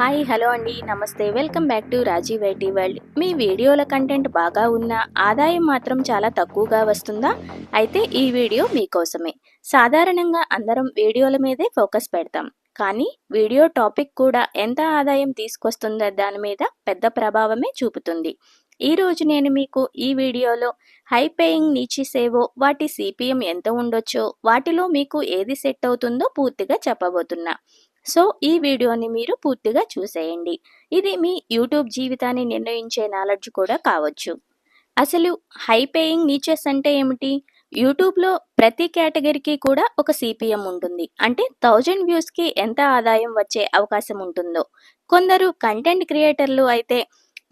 Hi hello అండి. నమస్తే. Welcome back to Rajiv IT world. మీ వీడియోల కంటెంట్ బాగా ఉన్నా ఆదాయం మాత్రం చాలా తక్కువగా వస్తుందా? అయితే ఈ వీడియో మీకోసమే సాధారణంగా అందరం వీడియోల మీదే ఫోకస్ పెడతాం. కానీ వీడియో టాపిక్ కూడా ఎంత ఆదాయం తీసుకొస్తుందో దాని మీద పెద్ద ప్రభావమే చూపుతుంది. ఈ రోజు నేను మీకు ఈ వీడియోలో హై పేయింగ్ నీచి సేవో వాటి సిపిఎం ఎంత ఉండొచ్చో వాటిలో మీకు ఏది సెట్ అవుతుందో పూర్తిగా చెప్పబోతున్నా. సో ఈ వీడియోని మీరు పూర్తిగా చూసేయండి. ఇది మీ యూట్యూబ్ జీవితాన్ని నిర్ణయించే నాలెడ్జ్ కూడా కావచ్చు. అసలు హై పేయింగ్ నీచెస్ అంటే ఏమిటి? యూట్యూబ్లో ప్రతి కేటగిరీకి కూడా ఒక సిపిఎం ఉంటుంది. అంటే థౌజండ్ వ్యూస్కి ఎంత ఆదాయం వచ్చే అవకాశం ఉంటుందో. కొందరు కంటెంట్ క్రియేటర్లు అయితే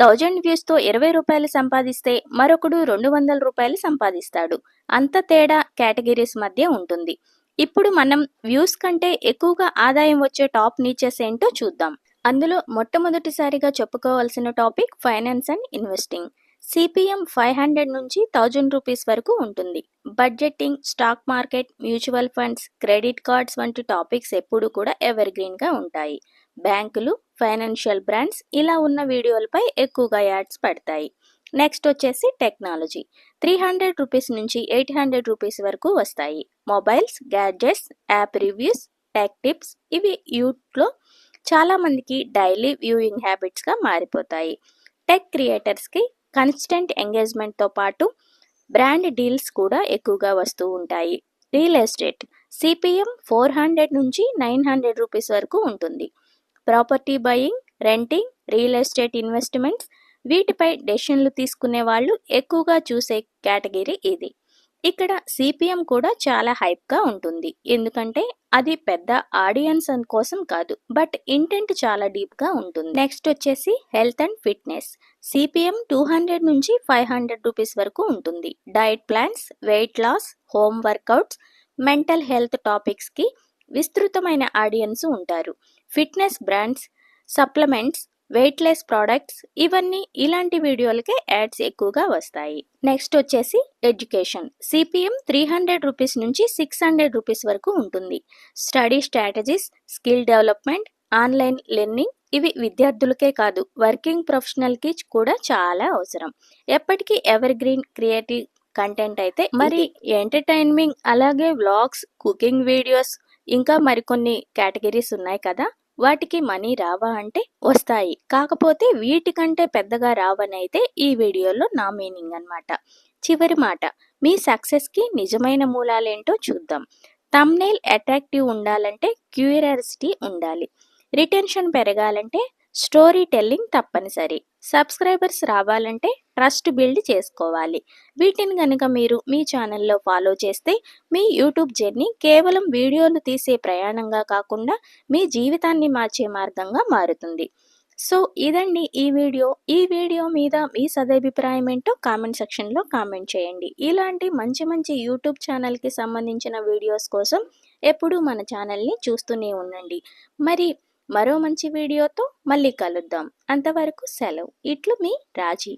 థౌజండ్ వ్యూస్తో ఇరవై రూపాయలు సంపాదిస్తే మరొకడు రెండు వందల రూపాయలు సంపాదిస్తాడు. అంత తేడా కేటగిరీస్ మధ్య ఉంటుంది. ఇప్పుడు మనం వ్యూస్ కంటే ఎక్కువగా ఆదాయం వచ్చే టాప్ నీచెస్ ఏంటో చూద్దాం. అందులో మొట్టమొదటిసారిగా చెప్పుకోవాల్సిన topic finance and investing. CPM five hundred నుంచి థౌజండ్ రూపీస్ వరకు ఉంటుంది. Budgeting stock market mutual funds credit cards వంటి టాపిక్స్ ఎప్పుడూ కూడా ఎవర్ గ్రీన్గా ఉంటాయి. బ్యాంకులు ఫైనాన్షియల్ బ్రాండ్స్ ఇలా ఉన్న వీడియోలపై ఎక్కువగా యాడ్స్ పడతాయి. నెక్స్ట్ వచ్చేసి టెక్నాలజీ. త్రీ హండ్రెడ్ రూపీస్ నుంచి ఎయిట్ హండ్రెడ్ రూపీస్ వరకు వస్తాయి. Mobiles gadgets app reviews tech tips ఇవి యూత్లో చాలామందికి డైలీ వ్యూయింగ్ హ్యాబిట్స్గా మారిపోతాయి. టెక్ క్రియేటర్స్కి కన్స్టెంట్ ఎంగేజ్మెంట్తో పాటు బ్రాండ్ డీల్స్ కూడా ఎక్కువగా వస్తూ ఉంటాయి. Real estate CPM four hundred నుంచి నైన్ హండ్రెడ్ రూపీస్ వరకు ఉంటుంది. Property buying renting real estate investments వీటిపై డెసిషన్లు తీసుకునే వాళ్ళు ఎక్కువగా చూసే కేటగిరీ ఇది. ఇక్కడ సిపిఎం కూడా చాలా హైప్గా ఉంటుంది. ఎందుకంటే అది పెద్ద ఆడియన్స్ కోసం కాదు బట్ ఇంటెంట్ చాలా డీప్గా ఉంటుంది. నెక్స్ట్ వచ్చేసి health and fitness. CPM two hundred నుంచి ఫైవ్ హండ్రెడ్ రూపీస్ వరకు ఉంటుంది. Diet plans weight loss home workouts mental health టాపిక్స్కి విస్తృతమైన ఆడియన్స్ ఉంటారు. Fitness brands supplements weightless products ఇవన్నీ ఇలాంటి వీడియోలకే యాడ్స్ ఎక్కువగా వస్తాయి. నెక్స్ట్ వచ్చేసి education. CPM three hundred rupees నుంచి సిక్స్ హండ్రెడ్ రూపీస్ వరకు ఉంటుంది. Study strategies skill development online learning ఇవి విద్యార్థులకే కాదు వర్కింగ్ ప్రొఫెషనల్కి కూడా చాలా అవసరం. ఎప్పటికీ ఎవర్ గ్రీన్ క్రియేటివ్ కంటెంట్ అయితే మరి ఎంటర్టైన్మింగ్ అలాగే వ్లాగ్స్ కుకింగ్ వీడియోస్ ఇంకా మరికొన్ని కేటగిరీస్ ఉన్నాయి కదా? వాటికి మనీ రావా అంటే వస్తాయి. కాకపోతే వీటికంటే పెద్దగా రావనైతే ఈ వీడియోలో నా మీనింగ్ అనమాట చివరి మాట మీ సక్సెస్కి నిజమైన మూలాలేంటో చూద్దాం. తమ్నేల్ అట్రాక్టివ్ ఉండాలంటే క్యూరియాసిటీ ఉండాలి. రిటెన్షన్ పెరగాలంటే స్టోరీ టెల్లింగ్ తప్పనిసరి. సబ్స్క్రైబర్స్ రావాలంటే ట్రస్ట్ బిల్డ్ చేసుకోవాలి. వీటిని కనుక మీరు మీ ఛానల్లో ఫాలో చేస్తే మీ యూట్యూబ్ జర్నీ కేవలం వీడియోలు తీసే ప్రయాణంగా కాకుండా మీ జీవితాన్ని మార్చే మార్గంగా మారుతుంది. సో ఇదండి ఈ వీడియో. ఈ వీడియో మీద మీ సదభిప్రాయం ఏంటో కామెంట్ సెక్షన్లో కామెంట్ చేయండి. ఇలాంటి మంచి మంచి యూట్యూబ్ ఛానల్కి సంబంధించిన వీడియోస్ కోసం ఎప్పుడూ మన ఛానల్ని చూస్తూనే ఉండండి. మరి మరో మంచి వీడియోతో మళ్ళీ కలుద్దాం. అంతవరకు సెలవు. ఇట్లు మీ రాజీ.